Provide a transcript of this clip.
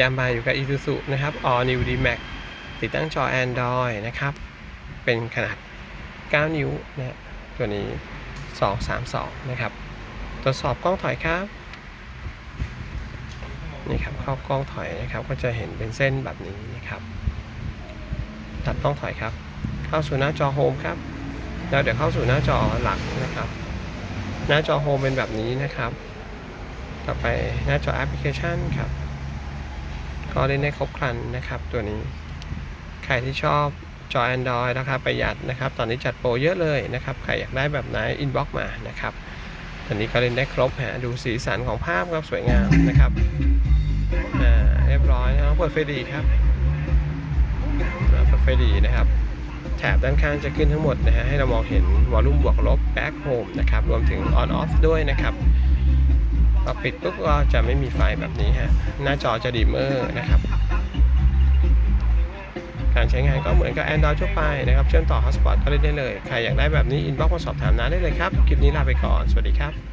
ยามมาอยู่กับ Isuzu นะครับ All New D-Max ติดตั้งจอ Android นะครับ เป็นขนาด 9 นิ้วนะฮะตัวนี้ 232 นะครับ ตรวจสอบกล้องถอยครับ นี่ครับเข้ากล้องถอยนะครับ ก็จะเห็นเป็นเส้นแบบนี้นะครับ ตัดกล้องถอยครับ เข้าสู่หน้าจอโฮมครับ แล้วเดี๋ยวเข้าสู่หน้าจอหลักนะครับ หน้าจอโฮมเป็นแบบนี้นะครับ ต่อไปหน้าจอแอปพลิเคชันครับ ก็เล่นได้ครบครันนะครับตัวนี้ ใครที่ชอบจอ Android ราคาประหยัดนะครับ ตอนนี้จัดโปรเยอะเลยนะครับ ใครอยากได้แบบไหนอินบ็อกมานะครับ ตอนนี้ก็เล่นได้ครบฮะดูสีสันของภาพครับสวยงามนะครับอ่าเรียบร้อยนะครับเปิดไฟดีครับเปิดไฟดีนะครับแถบด้านข้างจะขึ้นทั้งหมดนะฮะให้เรามองเห็นวอลลุ่มบวกลบ back home นะครับรวมถึง on off ด้วยนะครับ พอปิดปุ๊บก็จะไม่มีไฟแบบนี้ฮะ หน้าจอจะดีเมอร์นะครับ การใช้งานก็เหมือนกับ Android ทั่วไปนะครับ เชื่อมต่อ Hotspot ก็เล่นได้เลย ใครอยากได้แบบนี้ อินบ็อกซ์มาสอบถามน้าได้เลยครับ คลิปนี้ลาไปก่อน สวัสดีครับ